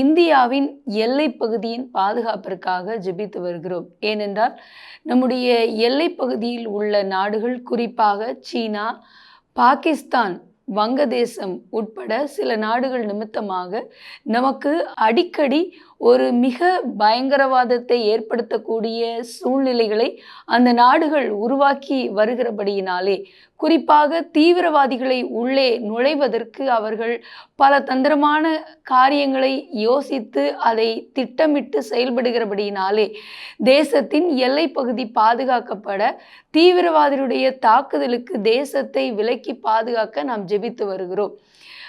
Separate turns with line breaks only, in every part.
இந்தியாவின் எல்லை பகுதியின் பாதுகாப்பிற்காக ஜெபித்து வருகிறோம். ஏனென்றால் நம்முடைய எல்லை பகுதியில் உள்ள நாடுகள் குறிப்பாக சீனா பாகிஸ்தான் வங்கதேசம் உட்பட சில நாடுகள் நிமித்தமாக நமக்கு அடிக்கடி ஒரு மிக பயங்கரவாதத்தை ஏற்படுத்தக்கூடிய சூழ்நிலைகளை அந்த நாடுகள் உருவாக்கி வருகிறபடியினாலே குறிப்பாக தீவிரவாதிகளை உள்ளே நுழைவதற்கு அவர்கள் பல தந்திரமான காரியங்களை யோசித்து அதை திட்டமிட்டு செயல்படுகிறபடியினாலே தேசத்தின் எல்லை பகுதி பாதுகாக்கப்பட தீவிரவாதிகளுடைய தாக்குதலுக்கு தேசத்தை விலக்கி பாதுகாக்க நாம் ஜெபித்து வருகிறோம்.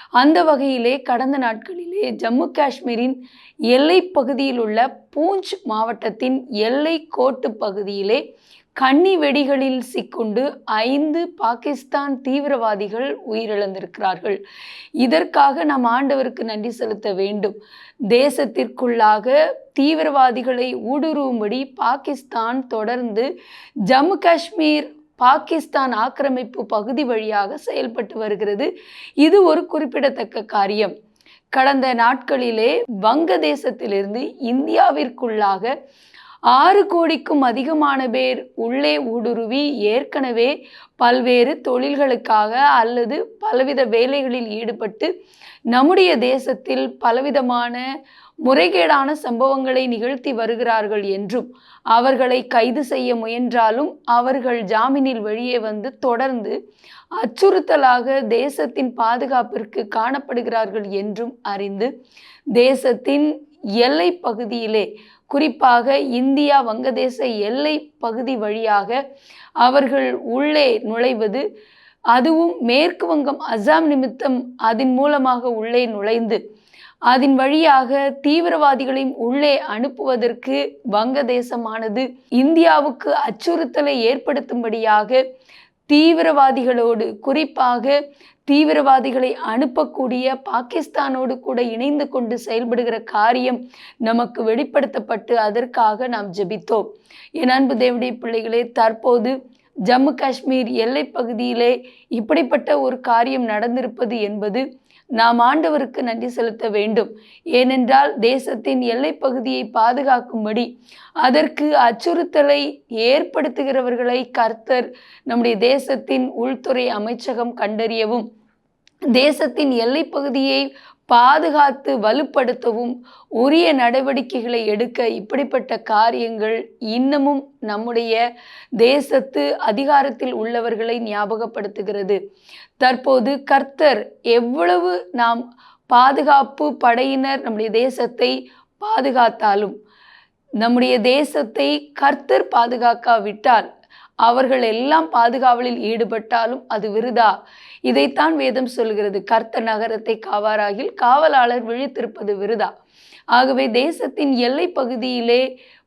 அந்த வகையிலே கடந்த நாட்களிலே ஜம்மு காஷ்மீரின் எல்லை பகுதியில் உள்ள பூஞ்ச் மாவட்டத்தின் எல்லை கோட்டு பகுதியிலே கன்னி வெடிகளில் சிக்குண்டு ஐந்து பாகிஸ்தான் தீவிரவாதிகள் உயிரிழந்திருக்கிறார்கள். இதற்காக நாம் ஆண்டவருக்கு நன்றி செலுத்த வேண்டும். தேசத்திற்குள்ளாக தீவிரவாதிகளை ஊடுருவும்படி பாகிஸ்தான் தொடர்ந்து ஜம்மு காஷ்மீர் பாகிஸ்தான் ஆக்கிரமிப்பு பகுதி வழியாக செயல்பட்டு வருகிறது. இது ஒரு குறிப்பிடத்தக்க காரியம். கடந்த நாட்களிலே வங்கதேசத்திலிருந்து இந்தியாவிற்குள்ளாக ஆறு கோடிக்கும் அதிகமான பேர் உள்ளே ஊடுருவி ஏற்கனவே பல்வேறு தொழில்களுக்காக அல்லது பலவித வேலைகளில் ஈடுபட்டு நம்முடைய தேசத்தில் பலவிதமான முறைகேடான சம்பவங்களை நிகழ்த்தி வருகிறார்கள் என்றும் அவர்களை கைது செய்ய முயன்றாலும் அவர்கள் ஜாமீனில் வெளியே வந்து தொடர்ந்து அச்சுறுத்தலாக தேசத்தின் பாதுகாப்பிற்கு காணப்படுகிறார்கள் என்றும் அறிந்து தேசத்தின் எல்லை பகுதியிலே குறிப்பாக இந்தியா வங்கதேச எல்லை பகுதி வழியாக அவர்கள் உள்ளே நுழைவது அதுவும் மேற்கு வங்கம் அசாம் நிமித்தம் அதன் மூலமாக உள்ளே நுழைந்து அதன் வழியாக தீவிரவாதிகளையும் உள்ளே அனுப்புவதற்கு வங்கதேசமானது இந்தியாவுக்கு அச்சுறுத்தலை ஏற்படுத்தும்படியாக தீவிரவாதிகளோடு குறிப்பாக தீவிரவாதிகளை அனுப்பக்கூடிய பாகிஸ்தானோடு கூட இணைந்து கொண்டு செயல்படுகிற காரியம் நமக்கு வெளிப்படுத்தப்பட்டு அதற்காக நாம் ஜெபித்தோம். என் அன்பு தேவடைய பிள்ளைகளே தற்போது ஜம்மு காஷ்மீர் எல்லை பகுதியிலே இப்படிப்பட்ட ஒரு காரியம் நடந்திருப்பது என்பது நாம் ஆண்டவருக்கு நன்றி செலுத்த வேண்டும். ஏனென்றால் தேசத்தின் எல்லை பகுதியை பாதுகாக்கும்படி அதற்கு அச்சுறுத்தலை ஏற்படுத்துகிறவர்களை கர்த்தர் நம்முடைய தேசத்தின் உள்துறை அமைச்சகம் கண்டறியவும் தேசத்தின் எல்லை பகுதியை பாதுகாத்து வலுப்படுத்தவும் உரிய நடவடிக்கைகளை எடுக்க இப்படிப்பட்ட காரியங்கள் இன்னமும் நம்முடைய தேசத்து அதிகாரத்தில் உள்ளவர்களை ஞாபகப்படுத்துகிறது. தற்போது கர்த்தர் எவ்வளவு நாம் பாதுகாப்பு படையினர் நம்முடைய தேசத்தை பாதுகாத்தாலும் நம்முடைய தேசத்தை கர்த்தர் பாதுகாக்காவிட்டால் அவர்கள் எல்லாம் பாதுகாவலில் ஈடுபட்டாலும் அது விருதா? இதைத்தான் வேதம் சொல்கிறது. கர்த்த நகரத்தை காவாராகில் காவலாளர் விழித்திருப்பது விருதா? ஆகவே தேசத்தின் எல்லை பகுதியிலே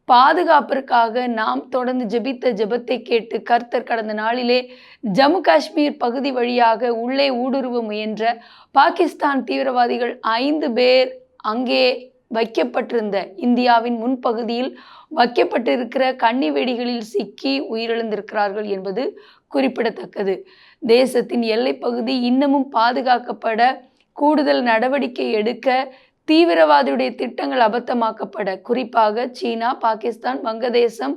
பாதுகாப்பிற்காக நாம் தொடர்ந்து ஜெபித்த ஜெபத்தை கேட்டு கர்த்தர் கடந்த நாளிலே ஜம்மு காஷ்மீர் பகுதி வழியாக உள்ளே ஊடுருவ முயன்ற பாகிஸ்தான் தீவிரவாதிகள் ஐந்து பேர் அங்கே வைக்கப்பட்டிருந்த இந்தியாவின் முன்பகுதியில் வைக்கப்பட்டிருக்கிற கன்னி வெடிகளில் சிக்கி உயிரிழந்திருக்கிறார்கள் என்பது குறிப்பிடத்தக்கது. தேசத்தின் எல்லைப்பகுதி இன்னமும் பாதுகாக்கப்பட கூடுதல் நடவடிக்கை எடுக்க தீவிரவாதியுடைய திட்டங்கள் அபத்தமாக்கப்பட குறிப்பாக சீனா பாகிஸ்தான் வங்கதேசம்.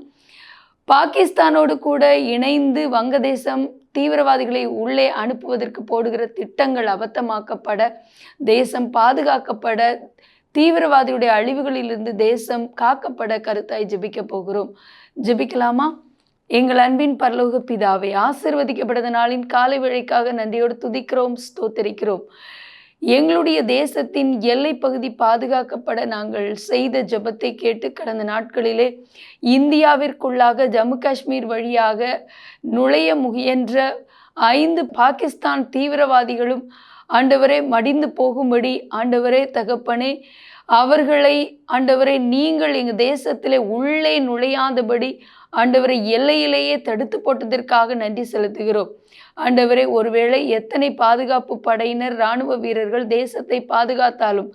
பாகிஸ்தானோடு கூட இணைந்து வங்கதேசம் தீவிரவாதிகளை உள்ளே அனுப்புவதற்கு போடுகிற திட்டங்கள் அபத்தமாக்கப்பட தேசம் பாதுகாக்கப்பட தீவிரவாதியுடைய அழிவுகளிலிருந்து தேசம் காக்கப்பட கருத்தாய் ஜெபிக்க போகிறோம். ஜெபிக்கலாமா? எங்கள் அன்பின் பரலோக பிதாவை ஆசிர்வதிக்கப்பட்ட நாளின் காலை விழைக்காக நன்றியோடு துதிக்கிறோம் ஸ்தோத்தரிக்கிறோம். எங்களுடைய தேசத்தின் எல்லை பகுதி பாதுகாக்கப்பட நாங்கள் செய்த ஜெபத்தை கேட்டு கடந்த நாட்களிலே இந்தியாவிற்குள்ளாக ஜம்மு காஷ்மீர் வழியாக நுழைய முயன்ற ஐந்து பாகிஸ்தான் தீவிரவாதிகளும் ஆண்டவரே மடிந்து போகும்படி ஆண்டவரே தகப்பனே அவர்களை ஆண்டவரை நீங்கள் எங்கள் தேசத்திலே உள்ளே நுழையாதபடி ஆண்டவரை எல்லையிலேயே தடுத்து போட்டதற்காக நன்றி செலுத்துகிறோம். ஆண்டவரே ஒருவேளை எத்தனை பாதுகாப்பு படையினர் இராணுவ வீரர்கள் தேசத்தை பாதுகாத்தாலும்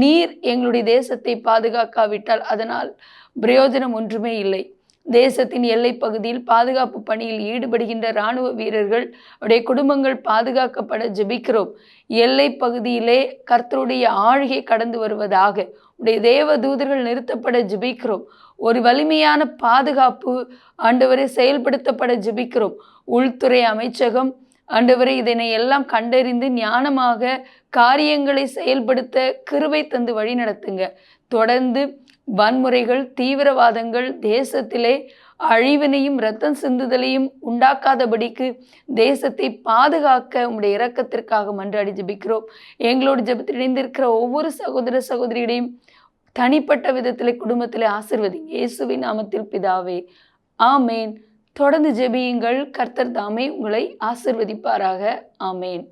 நீர் எங்களுடைய தேசத்தை பாதுகாக்காவிட்டால் அதனால் பிரயோஜனம் ஒன்றுமே இல்லை. தேசத்தின் எல்லை பகுதியில் பாதுகாப்பு பணியில் ஈடுபடுகின்ற இராணுவ வீரர்கள் அவருடைய குடும்பங்கள் பாதுகாக்கப்பட ஜெபிக்கிறோம். எல்லை பகுதியிலே கர்த்தருடைய ஆழ்கை கடந்து வருவதாக உடைய தேவ தூதர்கள் நிறுத்தப்பட ஜெபிக்கிறோம். ஒரு வலிமையான பாதுகாப்பு ஆண்டவரை செயல்படுத்தப்பட ஜெபிக்கிறோம். உள்துறை அமைச்சகம் ஆண்டவரை இதனை எல்லாம் கண்டறிந்து ஞானமாக காரியங்களை செயல்படுத்த கிருவை தந்து வழி நடத்துங்க தொடர்ந்து வன்முறைகள் தீவிரவாதங்கள் தேசத்திலே அழிவினையும் இரத்தம் சிந்துதலையும் உண்டாக்காதபடிக்கு தேசத்தை பாதுகாக்க உங்களுடைய இரக்கத்திற்காக மன்றாடி ஜெபிக்கிறோம். எங்களோடு ஜெபத்தில் இணைந்திருக்கிற ஒவ்வொரு சகோதர சகோதரியிடையும் தனிப்பட்ட விதத்தில் குடும்பத்தில் ஆசிர்வதிங்க. இயேசுவின் நாமத்தில் பிதாவே ஆமேன். தொடர்ந்து ஜெபியுங்கள். கர்த்தர் தாமே உங்களை ஆசிர்வதிப்பாராக. ஆமேன்.